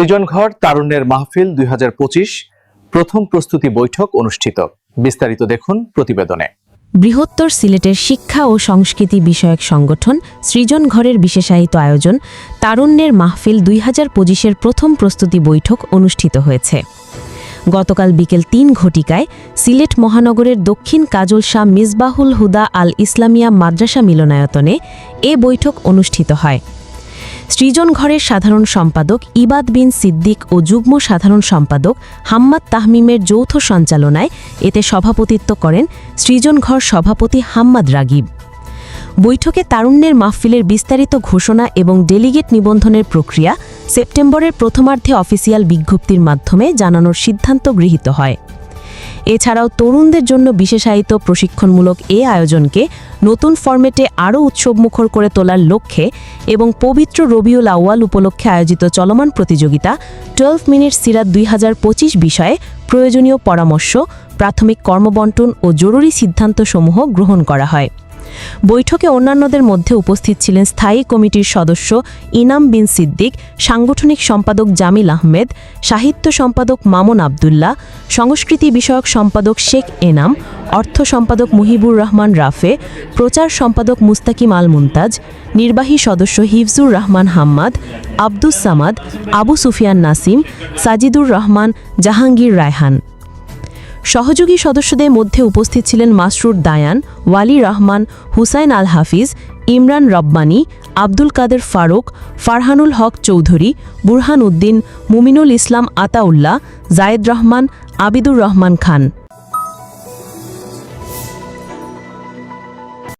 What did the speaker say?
সৃজনঘর তারুণ্যের মাহফিল দুই হাজার পঁচিশ প্রথম প্রস্তুতি বৈঠক অনুষ্ঠিত। বিস্তারিত দেখুন প্রতিবেদনে। বৃহত্তর সিলেটের শিক্ষা ও সংস্কৃতি বিষয়ক সংগঠন সৃজন ঘরের বিশেষায়িত আয়োজন তারুণ্যের মাহফিল দুই হাজার পঁচিশের প্রথম প্রস্তুতি বৈঠক অনুষ্ঠিত হয়েছে। গতকাল বিকেল তিন ঘটিকায় সিলেট মহানগরের দক্ষিণ কাজল শাহ মিসবাহুল হুদা আল ইসলামিয়া মাদ্রাসা মিলনায়তনে এ বৈঠক অনুষ্ঠিত হয়। সৃজন ঘরের সাধারণ সম্পাদক ইবাদ বিন সিদ্দিক ও যুগ্ম সাধারণ সম্পাদক হাম্মাদ তাহমিমের যৌথ সঞ্চালনায় এতে সভাপতিত্ব করেন সৃজন ঘর সভাপতি হাম্মাদ রাগিব। বৈঠকে তারুণ্যের মাহফিলের বিস্তারিত ঘোষণা এবং ডেলিগেট নিবন্ধনের প্রক্রিয়া সেপ্টেম্বরের প্রথমার্ধে অফিসিয়াল বিজ্ঞপ্তির মাধ্যমে জানানোর সিদ্ধান্ত গৃহীত হয়। এছাড়াও তরুণদের জন্য বিশেষায়িত প্রশিক্ষণমূলক এ আয়োজনকে নতুন ফর্মেটে আরও উৎসবমুখর করে তোলার লক্ষ্যে এবং পবিত্র রবিউল আউয়াল উপলক্ষে আয়োজিত চলমান প্রতিযোগিতা টুয়েলভ মিনিট সিরাত দুই হাজার পঁচিশ বিষয়ে প্রয়োজনীয় পরামর্শ, প্রাথমিক কর্মবন্টন ও জরুরি সিদ্ধান্তসমূহ গ্রহণ করা হয়। বৈঠকে অন্যান্যদের মধ্যে উপস্থিত ছিলেন স্থায়ী কমিটির সদস্য ইনাম বিন সিদ্দিক, সাংগঠনিক সম্পাদক জামিল আহমেদ, সাহিত্য সম্পাদক মামুন আবদুল্লাহ, সংস্কৃতি বিষয়ক সম্পাদক শেখ এনাম, অর্থ সম্পাদক মুহিবুর রহমান রাফে, প্রচার সম্পাদক মুস্তাকিম আল মুমতাজ নির্বাহী সদস্য হিফজুর রহমান হাম্মাদ, আব্দুস সামাদ, আবু সুফিয়ান নাসিম, সাজিদুর রহমান জাহাঙ্গীর রায়হান। সহযোগী সদস্যদের মধ্যে উপস্থিত ছিলেন মাসরুর দায়ান, ওয়ালি রহমান, হুসাইন আল হাফিজ ইমরান রব্বানি, আব্দুল কাদের ফারুক, ফারহানুল হক চৌধুরী, বুরহান উদ্দিন, মুমিনুল ইসলাম আতাউল্লাহ, জায়েদ রহমান, আবিদুর রহমান খান।